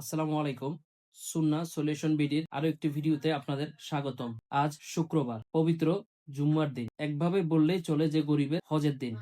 আসসালামু আলাইকুম। সুন্না সলিউশন বিডির আরও একটি ভিডিওতে আপনাদের স্বাগতম। আজ শুক্রবার, পবিত্র জুম্মার দিন। একভাবে বললেই চলে যে গরিবের হজের দিন।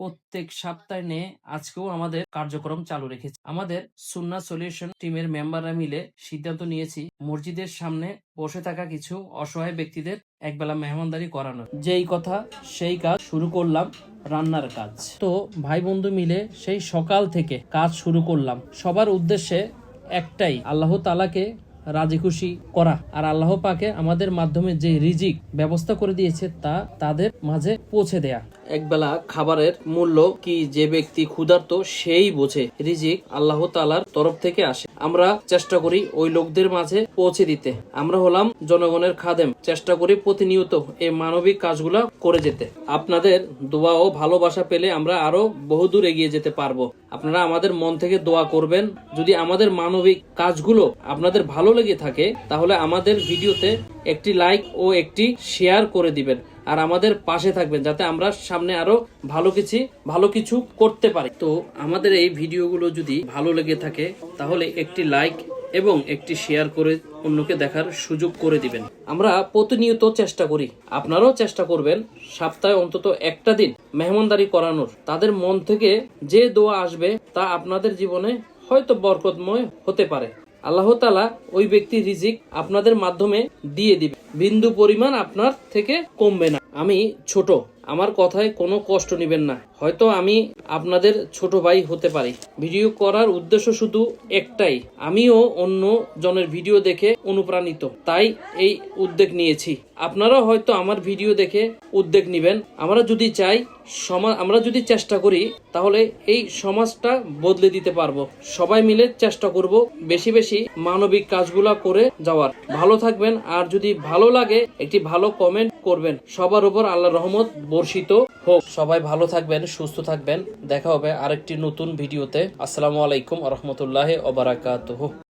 প্রত্যেক সপ্তাহে নিয়ে আজকেও আমাদের কার্যক্রম চালু রেখেছি। আমাদের সুন্না সলিউশন টিমের মেম্বাররা মিলে সিদ্ধান্ত নিয়েছি, মসজিদের সামনে বসে থাকা কিছু অসহায় ব্যক্তিদের একবেলা মেহমানদারি করানো যেই কথা, সেই কাজ শুরু করলাম রান্নার কাজ। তো ভাই বন্ধু মিলে সেই সকাল থেকে কাজ শুরু করলাম। সবার উদ্দেশ্যে একটাই আল্লাহ তালাকে রাজি খুশি করা। আর আল্লাহ পাকে আমাদের মাধ্যমে যে রিজিক ব্যবস্থা করে দিয়েছে তা তাদের মাঝে পৌঁছে দেয়া। একবেলা খাবারের মূল্য কি যে ব্যক্তি ক্ষুধার্ত সেই বোঝে। রিজিক আল্লাহ তালার তরফ থেকে আসে। আমরা চেষ্টা করি ওই লোকদের মাঝে পৌঁছে দিতে। আমরা হলাম জনগণের খাদেম। চেষ্টা করি প্রতিনিয়ত এই মানবিক কাজগুলা করে যেতে। আপনাদের দোয়া ও ভালোবাসা পেলে আমরা আরও বহুদূর এগিয়ে যেতে পারব। আপনারা আমাদের মন থেকে দোয়া করবেন। যদি আমাদের মানবিক কাজগুলো আপনাদের ভালো লেগে থাকে, তাহলে আমাদের ভিডিওতে একটি লাইক ও একটি শেয়ার করে দিবেন। আর আমাদের পাশে থাকবেন, যাতে আমরা সামনে আরও ভালো কিছু ভালো কিছু করতে পারি। তো আমাদের এই ভিডিওগুলো যদি ভালো লেগে থাকে, তাহলে একটি লাইক এবং একটি শেয়ার করে অন্যকে দেখার সুযোগ করে দিবেন। আমরা প্রতিনিয়ত চেষ্টা করি। আপনারাও চেষ্টা করবেন সপ্তাহে অন্তত একটা দিন মেহমানদারি করানোর। তাদের মন থেকে যে দোয়া আসবে, তা আপনাদের জীবনে হয়তো বরকতময় হতে পারে। আল্লাহ তালা ওই ব্যক্তির রিজিক আপনাদের মাধ্যমে দিয়ে দিবে। বিন্দু পরিমাণ আপনার থেকে কমবে না। আমি ছোট। আমার কথায় কোনো কষ্ট নেবেন না। হয়তো আমি আপনাদের ছোট ভাই হতে পারি। ভিডিও করার উদ্দেশ্য শুধু একটাই, আমিও অন্য জনের ভিডিও দেখে অনুপ্রাণিত। তাই এই উদ্যোগ নিয়েছি। আপনারাও হয়তো আমার ভিডিও দেখে উদ্যোগ নেবেন। আমরা যদি চাই, সমাজ আমরা যদি চেষ্টা করি, তাহলে এই সমাজটা বদলে দিতে পারব। সবাই মিলে চেষ্টা করব বেশি বেশি মানবিক কাজগুলা করে যাওয়ার। ভালো থাকবেন। আর যদি ভালো লাগে, একটি ভালো কমেন্ট করবেন। সবার উপর আল্লাহ রহমত বর্ষিত হোক। সবাই ভালো থাকবেন, সুস্থ থাকবেন। দেখা হবে আরেকটি নতুন ভিডিওতে। আসসালামু আলাইকুম রহমতুল্লাহ ওবারাকাতুহ